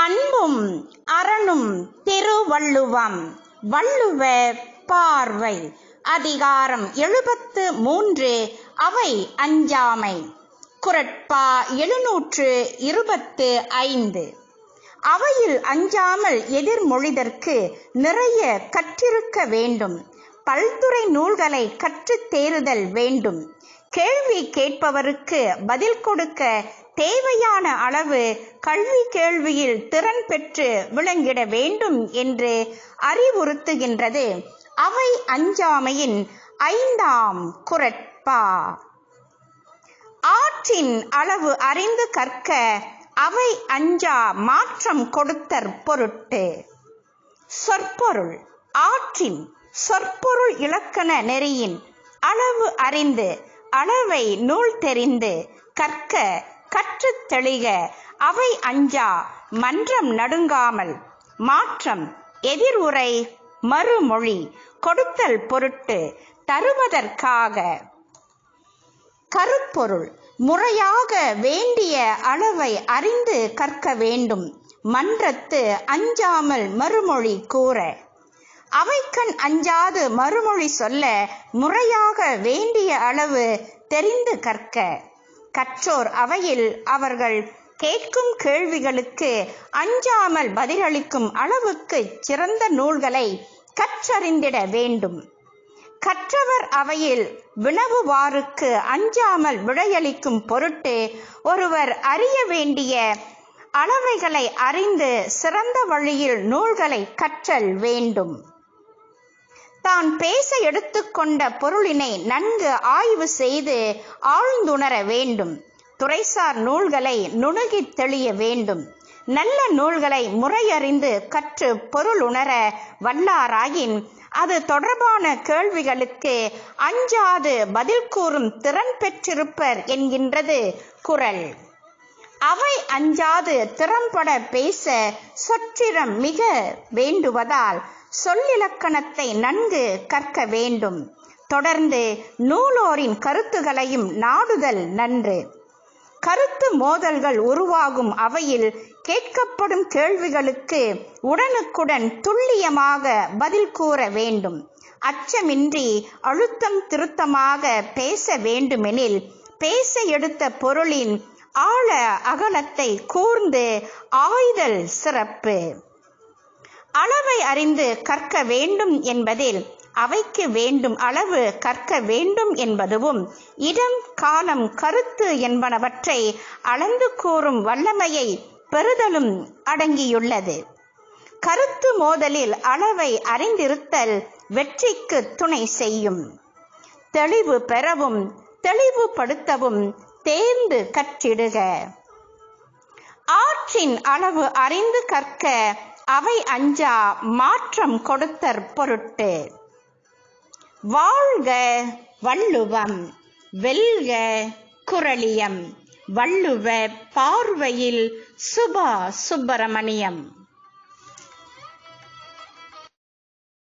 அன்பும் அரணும் திருவள்ளுவம். வள்ளுவ பார்வை. அதிகாரம் எழுபத்து மூன்று. அவை அஞ்சாமை. குரட்பா எழுநூற்று இருபத்து ஐந்து. அவையில் அஞ்சாமல் எதிர்மொழிதற்கு நிறைய கற்றிருக்க வேண்டும். பல்துறை நூல்களை கற்றுத் தேறுதல் வேண்டும். கேள்வி கேட்பவருக்கு பதில் கொடுக்க தேவையான அளவு கல்வி கேள்வியில் திறன் பெற்று விளங்கிட வேண்டும் என்று அறிவுறுத்துகின்றது. அவை அஞ்சாமையின் ஐந்தாம் குரட்பா. ஆற்றின் அளவு அறிந்து கற்க அவை அஞ்சா மாற்றம் கொடுத்தற் பொருட்டு. சொற்பொருள். ஆற்றின் சொற்பொருள் இலக்கண நெறியின் அளவு அறிந்து அளவை நூல் தெரிந்து கற்க கற்றுத் தெளிக அவை அஞ்சா மன்றம் நடுங்காமல் மாற்றம் எதிர்உரை மறுமொழி கொடுத்தல் பொருட்டு தருவதற்காக. கருப்பொருள் முறையாக வேண்டிய அளவை அறிந்து கற்க வேண்டும் மன்றத்து அஞ்சாமல் மறுமொழி கூற. அவைக்கண் அஞ்சாது மறுமொழி சொல்ல முறையாக வேண்டிய அளவு தெரிந்து கற்க. கற்றோர் அவையில் அவர்கள் கேட்கும் கேள்விகளுக்கு அஞ்சாமல் பதிலளிக்கும் அளவுக்கு சிறந்த நூல்களை கற்றறிந்திட வேண்டும். கற்றவர் அவையில் வினவுவாருக்கு அஞ்சாமல் விடையளிக்கும் பொருட்டு ஒருவர் அறிய வேண்டிய அளவைகளை அறிந்து சிறந்த வழியில் நூல்களை கற்றல் வேண்டும். தான் பேச எடுத்துக்கொண்ட பொருளினை நன்கு ஆய்வு செய்து ஆழ்ந்துணர வேண்டும். துறைசார் நூல்களை நுணுகித் தெளிய வேண்டும். நல்ல நூல்களை முறையறிந்து கற்று பொருள் உணர வல்லாராயின் அது தொடர்பான கேள்விகளுக்கு அஞ்சாது பதில் கூறும் திறன் பெற்றிருப்பர் என்கின்றது குரல். அவை அஞ்சாது திறம்பட பேச சொற்றிடம் மிக வேண்டுவதால் சொல்லிலக்கணத்தை நன்கு கற்க வேண்டும். தொடர்ந்து நூலோரின் கருத்துகளையும் நாடுதல் நன்று. கருத்து மோதல்கள் உருவாகும் அவையில் கேட்கப்படும் கேள்விகளுக்கு உடனுக்குடன் துல்லியமாக பதில் கூற வேண்டும். அச்சமின்றி அழுத்தம் திருத்தமாக பேச வேண்டுமெனில் பேச எடுத்த பொருளின் ஆழ அகலத்தை கூர்ந்து ஆய்தல் சிறப்பு. அறிந்து கற்க வேண்டும் என்பதில் அவைக்கு வேண்டும் அளவு கற்க வேண்டும் என்பதுவும் இடம் காலம் கருத்து என்பனவற்றை அளந்து கூறும் வல்லமையை பெறுதலும் அடங்கியுள்ளது. கருத்து மோதலில் அளவை அறிந்திருத்தல் வெற்றிக்கு துணை செய்யும். தெளிவு பெறவும் தெளிவுபடுத்தவும் தேர்ந்து கற்றிடுக. ஆற்றின் அளவு அறிந்து கற்க அவை அஞ்சா மாற்றம் கொடுத்தற் பொருட்டு. வாழ்க வள்ளுவம் வெல்க குரளியம் வள்ளுவ பார்வையில் சுபா சுப்பிரமணியம்.